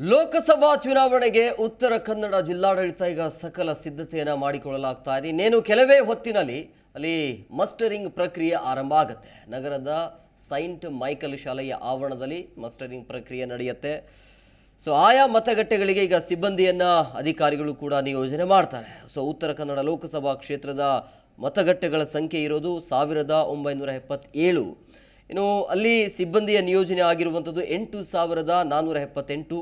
ಲೋಕಸಭಾ ಚುನಾವಣೆಗೆ ಉತ್ತರ ಕನ್ನಡ ಜಿಲ್ಲಾಡಳಿತ ಈಗ ಸಕಲ ಸಿದ್ಧತೆಯನ್ನು ಮಾಡಿಕೊಳ್ಳಲಾಗ್ತಾ ಇದೆ. ಇನ್ನೇನು ಕೆಲವೇ ಹೊತ್ತಿನಲ್ಲಿ ಅಲ್ಲಿ ಮಸ್ಟರಿಂಗ್ ಪ್ರಕ್ರಿಯೆ ಆರಂಭ ಆಗುತ್ತೆ. ನಗರದ ಸೈಂಟ್ ಮೈಕಲ್ ಶಾಲೆಯ ಆವರಣದಲ್ಲಿ ಮಸ್ಟರಿಂಗ್ ಪ್ರಕ್ರಿಯೆ ನಡೆಯುತ್ತೆ. ಸೊ, ಆಯಾ ಮತಗಟ್ಟೆಗಳಿಗೆ ಈಗ ಸಿಬ್ಬಂದಿಯನ್ನು ಅಧಿಕಾರಿಗಳು ಕೂಡ ನಿಯೋಜನೆ ಮಾಡ್ತಾರೆ. ಸೊ, ಉತ್ತರ ಕನ್ನಡ ಲೋಕಸಭಾ ಕ್ಷೇತ್ರದ ಮತಗಟ್ಟೆಗಳ ಸಂಖ್ಯೆ ಇರೋದು ಸಾವಿರದ ಒಂಬೈನೂರ ಎಪ್ಪತ್ತೇಳು. ಇನ್ನು ಅಲ್ಲಿ ಸಿಬ್ಬಂದಿಯ ನಿಯೋಜನೆ ಆಗಿರುವಂಥದ್ದು ಎಂಟು ಸಾವಿರದ ನಾನ್ನೂರ ಎಪ್ಪತ್ತೆಂಟು.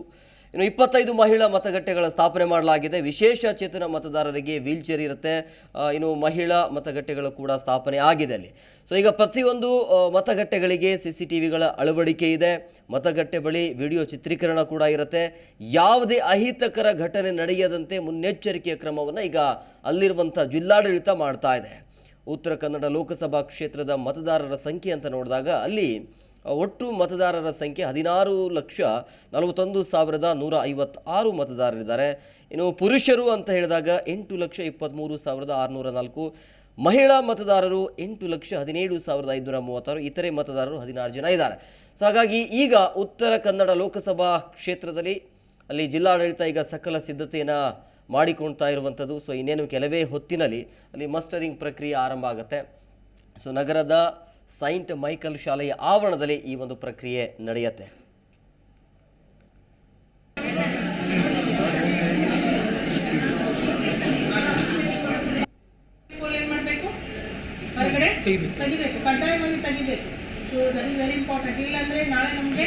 ಇನ್ನು ಇಪ್ಪತ್ತೈದು ಮಹಿಳಾ ಮತಗಟ್ಟೆಗಳ ಸ್ಥಾಪನೆ ಮಾಡಲಾಗಿದೆ. ವಿಶೇಷ ಚೇತನ ಮತದಾರರಿಗೆ ವೀಲ್ಚೇರ್ ಇರುತ್ತೆ. ಇನ್ನು ಮಹಿಳಾ ಮತಗಟ್ಟೆಗಳು ಕೂಡ ಸ್ಥಾಪನೆ ಆಗಿದೆ ಅಲ್ಲಿ. ಸೊ ಈಗ ಪ್ರತಿಯೊಂದು ಮತಗಟ್ಟೆಗಳಿಗೆ ಸಿ ಸಿ ಟಿ ವಿಗಳ ಅಳವಡಿಕೆ ಇದೆ. ಮತಗಟ್ಟೆ ಬಳಿ ವಿಡಿಯೋ ಚಿತ್ರೀಕರಣ ಕೂಡ ಇರುತ್ತೆ. ಯಾವುದೇ ಅಹಿತಕರ ಘಟನೆ ನಡೆಯದಂತೆ ಮುನ್ನೆಚ್ಚರಿಕೆಯ ಕ್ರಮವನ್ನು ಈಗ ಅಲ್ಲಿರುವಂಥ ಜಿಲ್ಲಾಡಳಿತ ಮಾಡ್ತಾ ಇದೆ. ಉತ್ತರ ಕನ್ನಡ ಲೋಕಸಭಾ ಕ್ಷೇತ್ರದ ಮತದಾರರ ಸಂಖ್ಯೆ ಅಂತ ನೋಡಿದಾಗ ಅಲ್ಲಿ ಒಟ್ಟು ಮತದಾರರ ಸಂಖ್ಯೆ ಹದಿನಾರು ಲಕ್ಷ ನಲವತ್ತೊಂದು ಸಾವಿರದ ನೂರ ಐವತ್ತಾರು ಮತದಾರರಿದ್ದಾರೆ. ಇನ್ನು ಪುರುಷರು ಅಂತ ಹೇಳಿದಾಗ ಎಂಟು ಲಕ್ಷ ಇಪ್ಪತ್ತ್ಮೂರು ಸಾವಿರದ ಆರುನೂರ ನಾಲ್ಕು, ಮಹಿಳಾ ಮತದಾರರು ಎಂಟು ಲಕ್ಷ ಹದಿನೇಳು ಸಾವಿರದ ಐದುನೂರ ಮೂವತ್ತಾರು, ಇತರೆ ಮತದಾರರು ಹದಿನಾರು ಜನ ಇದ್ದಾರೆ. ಸೊ ಹಾಗಾಗಿ ಈಗ ಉತ್ತರ ಕನ್ನಡ ಲೋಕಸಭಾ ಕ್ಷೇತ್ರದಲ್ಲಿ ಅಲ್ಲಿ ಜಿಲ್ಲಾಡಳಿತ ಈಗ ಸಕಲ ಸಿದ್ಧತೆಯನ್ನು ಮಾಡಿಕೊಳ್ತಾ ಇರುವಂಥದ್ದು. ಸೊ ಇನ್ನೇನು ಕೆಲವೇ ಹೊತ್ತಿನಲ್ಲಿ ಅಲ್ಲಿ ಮಸ್ಟರಿಂಗ್ ಪ್ರಕ್ರಿಯೆ ಆರಂಭ ಆಗುತ್ತೆ. ಸೊ ನಗರದ ಸೈಂಟ್ ಮೈಕಲ್ ಶಾಲೆಯ ಆವರಣದಲ್ಲಿ ಈ ಒಂದು ಪ್ರಕ್ರಿಯೆ ನಡೆಯುತ್ತೆ. ಪೋಲ್ ಏನ್ ಮಾಡಬೇಕು? ಹೊರಗಡೆ? ತೆಗಿಬೇಕು. ಕಡ್ಡಾಯವಾಗಿ ತೆಗಿಬೇಕು. So that is very important ಇಲ್ಲಾಂದ್ರೆ ನಾಳೆ ನಮಗೆ